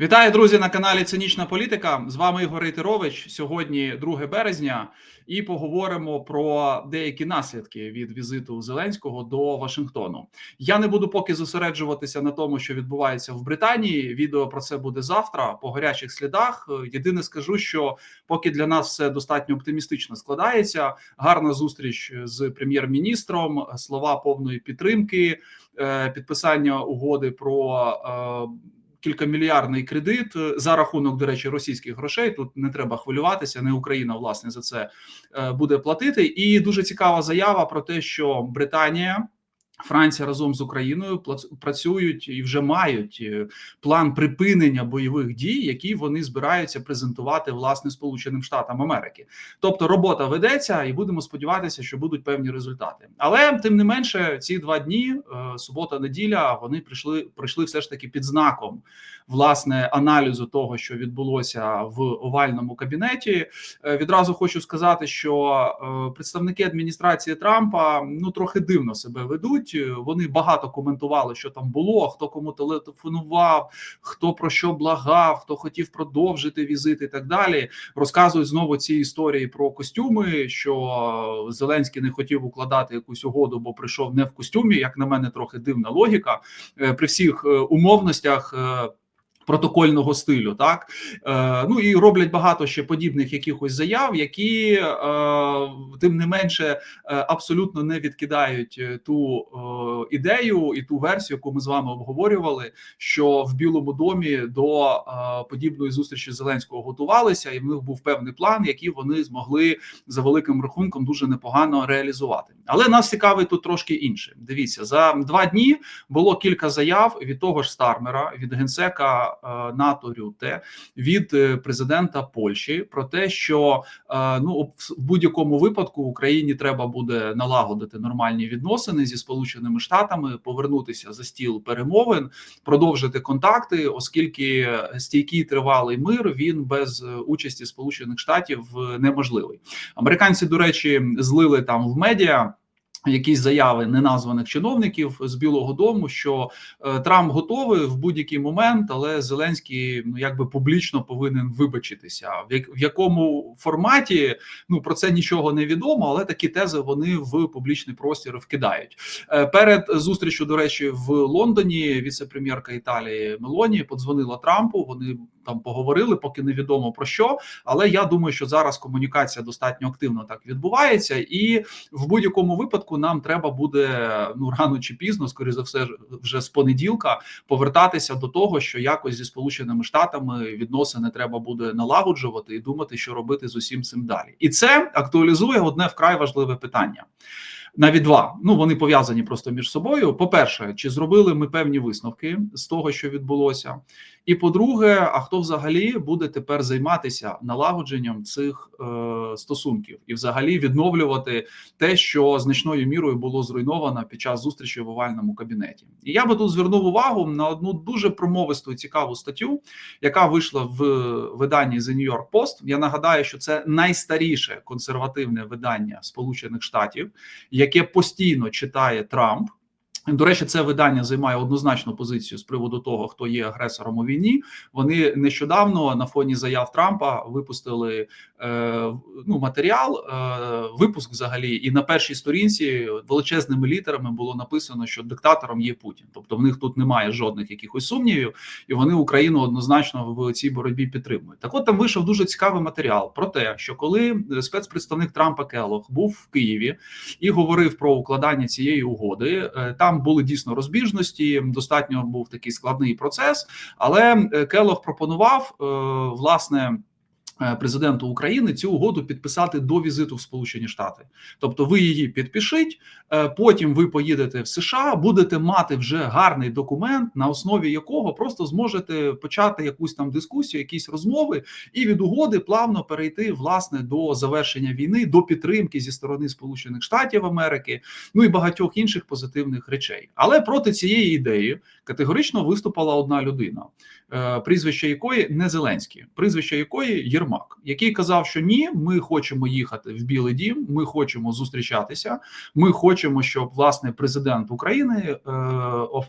Вітаю, друзі, на каналі Цинічна Політика. З вами Ігор Рейтерович. Сьогодні 2 березня, і поговоримо про деякі наслідки від візиту Зеленського до Вашингтону. Я не буду поки зосереджуватися на тому, що відбувається в Британії. Відео про це буде завтра по гарячих слідах. Єдине скажу, що поки для нас все достатньо оптимістично складається. Гарна зустріч з прем'єр-міністром, слова повної підтримки, е, підписання угоди про. Кількамільярдний кредит е, за рахунок, до речі, російських грошей. Тут не треба хвилюватися. Не Україна власне за це е, буде платити. І дуже цікава заява про те, що Британія. Франція разом з Україною працюють і вже мають е, план припинення бойових дій, які вони збираються презентувати власне Сполученим Штатам Америки. Тобто робота ведеться, і будемо сподіватися, що будуть певні результати. Але тим не менше, ці два дні, е, субота, неділя, вони прийшли прийшли все ж таки під знаком власне аналізу того, що відбулося в овальному кабінеті. Е, відразу хочу сказати, що представники адміністрації Трампа ну трохи дивно себе ведуть. Вони багато коментували, що там було, хто кому телефонував, хто про що благав, хто хотів продовжити візит і так далі. Розказують знову ці історії про костюми. Що Зеленський не хотів укладати якусь угоду, бо прийшов не в костюмі. Як на мене, трохи дивна логіка е, при всіх е, умовностях. Протокольного стилю, так е, ну і роблять багато ще подібних якихось заяв, які е, тим не менше е, абсолютно не відкидають е, ту е, ідею і ту версію, яку ми з вами обговорювали, що в Білому домі до е, подібної зустрічі Зеленського готувалися, і в них був певний план, який вони змогли за великим рахунком дуже непогано реалізувати. Але нас цікавить тут трошки інше. Дивіться за два дні було кілька заяв від того ж Стармера, від генсека. Е, НАТО Рюте від е, президента Польщі про те, що е, ну в будь-якому випадку Україні треба буде налагодити нормальні відносини зі Сполученими Штатами, повернутися за стіл перемовин, продовжити контакти, оскільки стійкий тривалий мир він без участі Сполучених Штатів неможливий. Американці, до речі, злили там в медіа. Якісь заяви неназваних чиновників з Білого Дому, що е, Трамп готовий в будь-який момент, але Зеленський ну якби публічно повинен вибачитися. В, як, в якому форматі ну про це нічого не відомо, але такі тези вони в публічний простір вкидають. Е, перед зустрічю, до речі, в Лондоні віце-прем'єрка Італії Мелоні подзвонила Трампу. Вони там поговорили, поки невідомо про що. Але я думаю, що зараз комунікація достатньо активно так відбувається, і в будь-якому випадку нам треба буде ну рано чи пізно, скоріше за все, вже з понеділка повертатися до того, що якось зі сполученими штатами відносини треба буде налагоджувати і думати, що робити з усім цим далі, і це актуалізує одне вкрай важливе питання навіть два. Ну вони пов'язані просто між собою. По перше, чи зробили ми певні висновки з того, що відбулося, і по-друге, а хто взагалі буде тепер займатися налагодженням цих е, стосунків і, взагалі, відновлювати те, що значною мірою було зруйновано під час зустрічі в овальному кабінеті? І я би тут звернув увагу на одну дуже промовисту і цікаву статтю, яка вийшла в виданні The New York Post. Я нагадаю, що це найстаріше консервативне видання Сполучених Штатів яке постійно читає Трамп. До речі, це видання займає однозначну позицію з приводу того, хто є агресором у війні. Вони нещодавно на фоні заяв Трампа випустили е, ну матеріал, е, випуск взагалі, і на першій сторінці величезними літерами було написано, що диктатором є Путін. Тобто в них тут немає жодних якихось сумнівів, і вони Україну однозначно в цій боротьбі підтримують. Так, от там вийшов дуже цікавий матеріал про те, що коли спецпредставник Трампа Келох був в Києві і говорив про укладання цієї угоди, е, там там були дійсно розбіжності. Достатньо був такий складний процес, але е, Келох пропонував е, власне. Е, президенту України цю угоду підписати до візиту в Сполучені Штати, тобто ви її підпишіть, е, потім ви поїдете в США, будете мати вже гарний документ, на основі якого просто зможете почати якусь там дискусію, якісь розмови, і від угоди плавно перейти власне до завершення війни, до підтримки зі сторони Сполучених Штатів Америки, ну і багатьох інших позитивних речей. Але проти цієї ідеї категорично виступала одна людина, е, прізвище якої не Зеленський, прізвище якої Єрмак. Єрмак, який казав, що ні, ми хочемо їхати в Білий Дім, ми хочемо зустрічатися. Ми хочемо, щоб власне президент України е,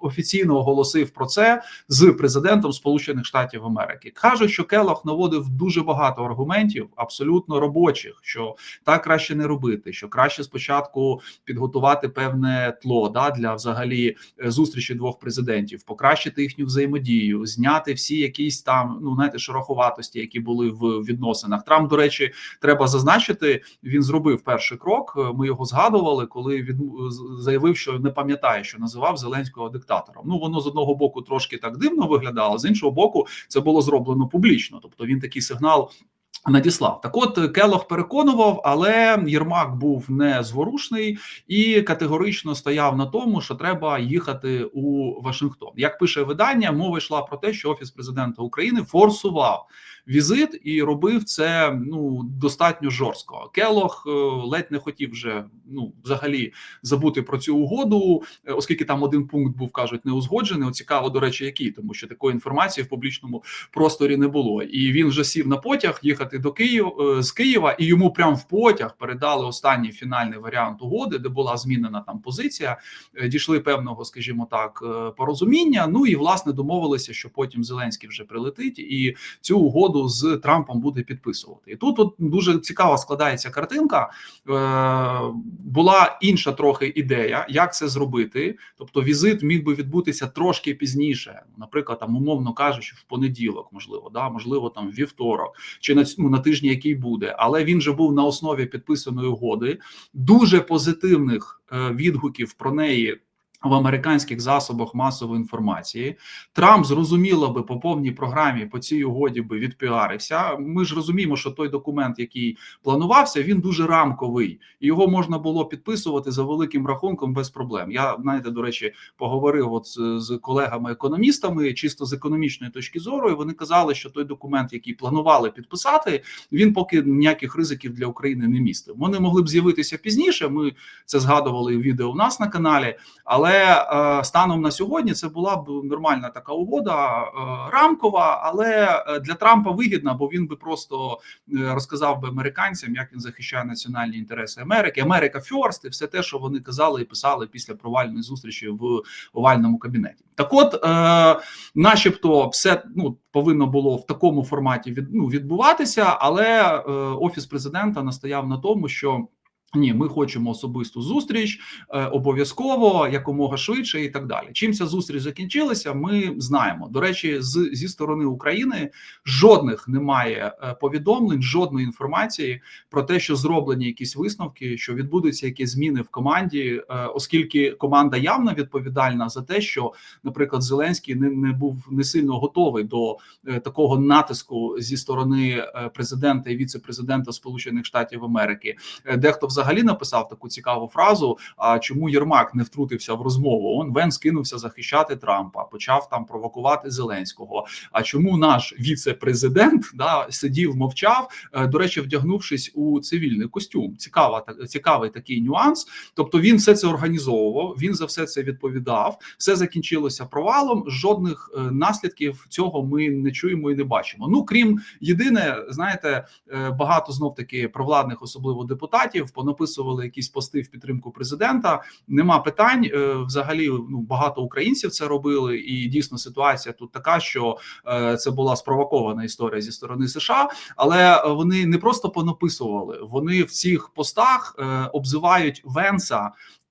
офіційно оголосив про це з президентом Сполучених Штатів Америки. кажуть, що Келох наводив дуже багато аргументів, абсолютно робочих, що так краще не робити, що краще спочатку підготувати певне тло да для взагалі е, зустрічі двох президентів, покращити їхню взаємодію, зняти всі якісь там ну знаєте, шороховатості, які були в відносинах. Трамп, до речі, треба зазначити. Він зробив перший крок. Ми його згадували, коли від заявив, що не пам'ятає, що називав Зеленського диктатором. Ну воно з одного боку трошки так дивно виглядало, з іншого боку, це було зроблено публічно. Тобто він такий сигнал Надіслав так, от Келох переконував, але Єрмак був незворушний і категорично стояв на тому, що треба їхати у Вашингтон. Як пише видання, мова йшла про те, що офіс президента України форсував візит і робив це ну достатньо жорстко. Келох е, ледь не хотів вже ну взагалі забути про цю угоду, е, оскільки там один пункт був кажуть не узгоджений. О, цікаво, до речі, який тому, що такої інформації в публічному просторі не було, і він вже сів на потяг їхати до Києва е, з Києва, і йому прям в потяг передали останній фінальний варіант угоди, де була змінена там позиція. Дійшли певного, скажімо так, порозуміння. Ну і власне домовилися, що потім Зеленський вже прилетить, і цю угоду угоду з Трампом буде підписувати. І тут от дуже цікава складається картинка. Е, Була інша трохи ідея, як це зробити. Тобто, візит міг би відбутися трошки пізніше, наприклад, там умовно кажучи, в понеділок, можливо, да, можливо, там вівторок, чи на ну, на тижні, який буде, але він же був на основі підписаної угоди, дуже позитивних е, відгуків про неї в американських засобах масової інформації Трамп зрозуміло би по повній програмі по цій угоді би відпіарився. Ми ж розуміємо, що той документ, який планувався, він дуже рамковий, його можна було підписувати за великим рахунком без проблем. Я знаєте, до речі, поговорив от з, колегами-економістами, чисто з економічної точки зору, і вони казали, що той документ, який планували підписати, він поки ніяких ризиків для України не містив. Вони могли б з'явитися пізніше. Ми це згадували в відео в нас на каналі, але але е, станом на сьогодні це була б нормальна така угода, е, рамкова, але е, для Трампа вигідна, бо він би просто розказав би американцям, як він захищає національні інтереси Америки, Америка Фьорст і все те, що вони казали і писали після провальної зустрічі в овальному кабінеті. Так, от, начебто, все ну повинно було в такому форматі від ну відбуватися, але офіс президента настояв на тому, що ні, ми хочемо особисту зустріч, е, обов'язково якомога швидше, і так далі. Чим ця зустріч закінчилася, ми знаємо. До речі, з зі сторони України жодних немає е, повідомлень, жодної інформації про те, що зроблені якісь висновки, що відбудуться якісь зміни в команді, е, оскільки команда явно відповідальна за те, що, наприклад, Зеленський не, не був не сильно готовий до такого натиску зі сторони президента і віце-президента Сполучених Штатів Америки, дехто взагалі взагалі написав таку цікаву фразу: а чому Єрмак не втрутився в розмову? Он Вен скинувся захищати Трампа, почав там провокувати Зеленського. А чому наш віце-президент да сидів, мовчав? Е, до речі, вдягнувшись у цивільний костюм? Цікава цікавий такий нюанс. Тобто він все це організовував. Він за все це відповідав. Все закінчилося провалом. Жодних е, наслідків цього ми не чуємо і не бачимо. Ну крім єдине, знаєте, е, багато знов таки провладних, особливо депутатів, понаписували якісь пости в підтримку президента. Нема питань. Е, взагалі, ну багато українців це робили, і дійсно ситуація тут така, що е, це була спровокована історія зі сторони США, але вони не просто понаписували, вони в цих постах е, обзивають Венса.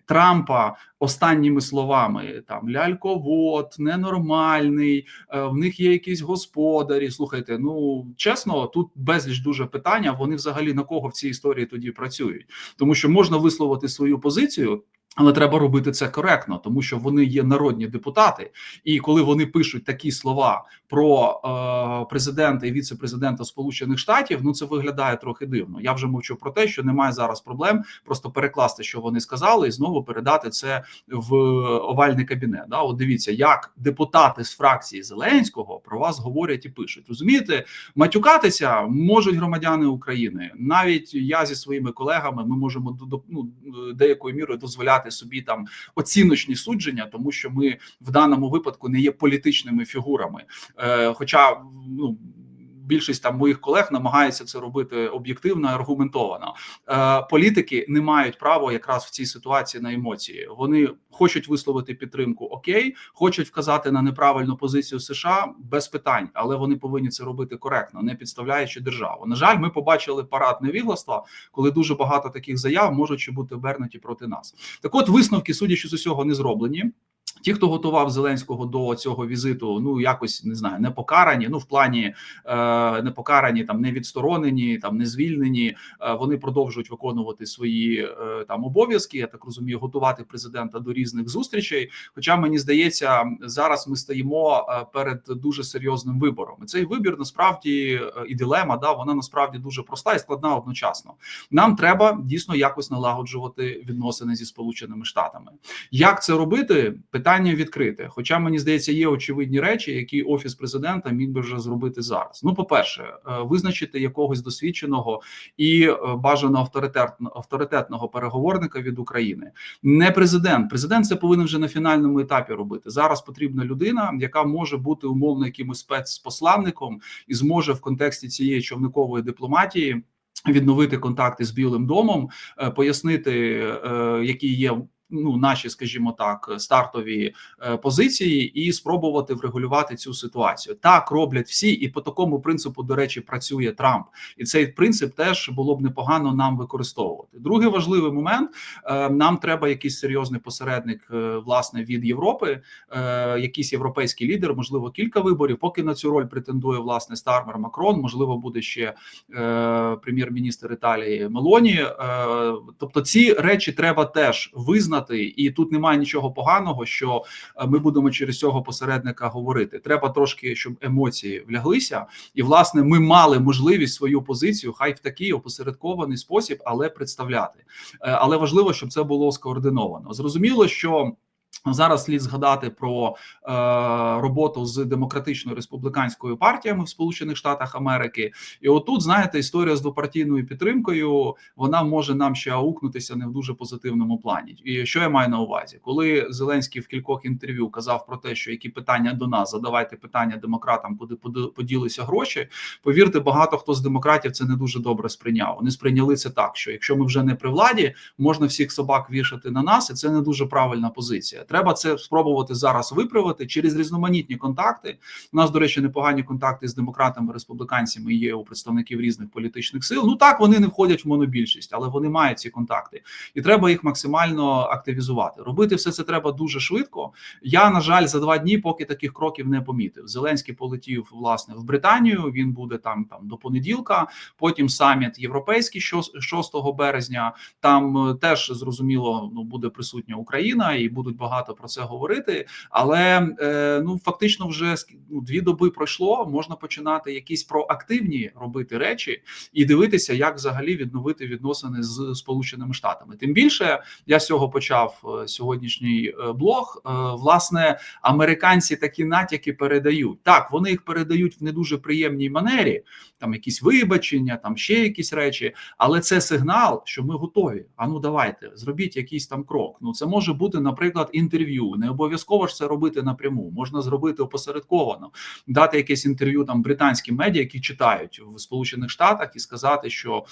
Трампа останніми словами там ляльковод, ненормальний, в них є якісь господарі. Слухайте, ну чесно, тут безліч дуже питання. Вони взагалі на кого в цій історії тоді працюють, тому що можна висловити свою позицію. Але треба робити це коректно, тому що вони є народні депутати, і коли вони пишуть такі слова про е, президента і віце-президента Сполучених Штатів, ну це виглядає трохи дивно. Я вже мовчу про те, що немає зараз проблем просто перекласти, що вони сказали, і знову передати це в овальний кабінет. Да, от дивіться, як депутати з фракції Зеленського про вас говорять і пишуть. Розумієте, матюкатися можуть громадяни України. Навіть я зі своїми колегами ми можемо до ну, деякою мірою дозволяти дозволяти собі там оціночні судження, тому що ми в даному випадку не є політичними фігурами. Е, Хоча ну більшість там моїх колег намагається це робити об'єктивно аргументовано. Е, політики не мають права якраз в цій ситуації на емоції. Вони хочуть висловити підтримку, окей, хочуть вказати на неправильну позицію США без питань, але вони повинні це робити коректно, не підставляючи державу. На жаль, ми побачили парад невігластва, коли дуже багато таких заяв можуть бути обернуті проти нас. Так, от висновки, судячи з усього, не зроблені. Ті, хто готував Зеленського до цього візиту, ну якось не знаю, не покарані. Ну в плані е, не покарані, там не відсторонені, там не звільнені. Е, вони продовжують виконувати свої е, там обов'язки. Я так розумію, готувати президента до різних зустрічей. Хоча мені здається, зараз ми стоїмо е, перед дуже серйозним вибором. Цей вибір насправді е, і дилема, да вона насправді дуже проста і складна одночасно. Нам треба дійсно якось налагоджувати відносини зі сполученими штатами. Як це робити? Питання відкрите. Хоча мені здається, є очевидні речі, які офіс президента міг би вже зробити зараз. Ну, по перше, е, визначити якогось досвідченого і е, бажано авторитетно авторитетного переговорника від України. Не президент. Президент це повинен вже на фінальному етапі робити. Зараз потрібна людина, яка може бути умовно якимось спецпосланником і зможе в контексті цієї човникової дипломатії. Відновити контакти з Білим домом, е, пояснити, які є ну наші, скажімо так, стартові е, позиції, і спробувати врегулювати цю ситуацію. Так роблять всі, і по такому принципу, до речі, працює Трамп, і цей принцип теж було б непогано нам використовувати. Другий важливий момент: е, нам треба якийсь серйозний посередник, е, власне, від Європи, якийсь європейський лідер, можливо, кілька виборів. Поки на цю роль претендує власне Стармер Макрон, можливо, буде ще прем'єр-міністр Італії Мелоні. Тобто, ці речі треба теж визнати визнати, і тут немає нічого поганого, що е, ми будемо через цього посередника говорити. Треба трошки, щоб емоції вляглися, і власне ми мали можливість свою позицію, хай в такий опосередкований спосіб, але представляти. Е, але важливо, щоб це було скоординовано. Зрозуміло, що. Зараз слід згадати про е, роботу з демократичною республіканською партіями в Сполучених Штатах Америки, і отут знаєте, історія з двопартійною підтримкою вона може нам ще аукнутися не в дуже позитивному плані. І що я маю на увазі, коли Зеленський в кількох інтерв'ю казав про те, що які питання до нас задавайте питання демократам, куди поділися гроші. Повірте, багато хто з демократів це не дуже добре сприйняв. Вони сприйняли це так, що якщо ми вже не при владі, можна всіх собак вішати на нас, і це не дуже правильна позиція. Треба це спробувати зараз виправити через різноманітні контакти. У нас, до речі, непогані контакти з демократами, республіканцями є у представників різних політичних сил. Ну так вони не входять в монобільшість, але вони мають ці контакти, і треба їх максимально активізувати. Робити все це треба дуже швидко. Я на жаль за два дні, поки таких кроків не помітив. Зеленський полетів власне в Британію. Він буде там там до понеділка. Потім саміт європейський, 6 березня. Там е, теж зрозуміло ну буде присутня Україна і будуть багато багато про це говорити, але е, ну фактично вже ну, дві доби пройшло. Можна починати якісь проактивні робити речі і дивитися, як взагалі відновити відносини з Сполученими Штатами. Тим більше я з цього почав е, сьогоднішній е, блог. Власне, американці такі натяки передають так. Вони їх передають в не дуже приємній манері, там якісь вибачення, там ще якісь речі, але це сигнал, що ми готові. А ну давайте зробіть якийсь там крок. Ну це може бути, наприклад, інтерв'ю. Не обов'язково ж це робити напряму. Можна зробити опосередковано, дати якесь інтерв'ю там британським медіа, які читають в Сполучених Штатах, і сказати, що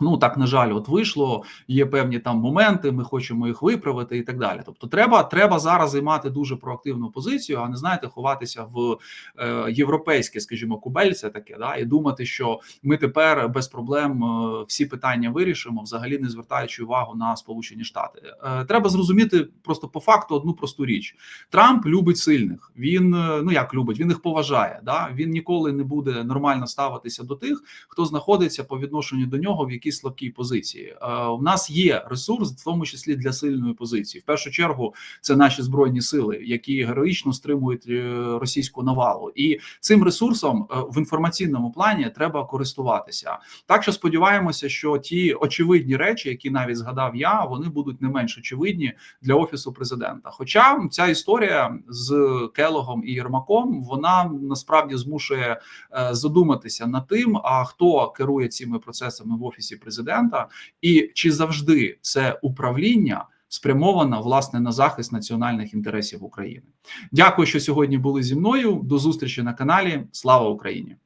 Ну так на жаль, от вийшло. Є певні там моменти. Ми хочемо їх виправити і так далі. Тобто, треба треба зараз займати дуже проактивну позицію, а не знаєте, ховатися в е, європейське, скажімо, кубельце таке, да і думати, що ми тепер без проблем е, всі питання вирішимо, взагалі не звертаючи увагу на Сполучені Штати. Е, треба зрозуміти просто по факту одну просту річ: Трамп любить сильних. Він е, ну як любить, він їх поважає. Да він ніколи не буде нормально ставитися до тих, хто знаходиться по відношенню до нього в якійсь слабкій позиції. У нас є ресурс, в тому числі для сильної позиції. В першу чергу це наші збройні сили, які героїчно стримують е, російську навалу, і цим ресурсом е, в інформаційному плані треба користуватися. Так що сподіваємося, що ті очевидні речі, які навіть згадав я, вони будуть не менш очевидні для офісу президента. Хоча ця історія з Келогом і Єрмаком вона насправді змушує е, задуматися над тим, а хто керує цими процесами в офісі президента, і чи завжди це управління спрямоване власне на захист національних інтересів України? Дякую, що сьогодні були зі мною. До зустрічі на каналі. Слава Україні!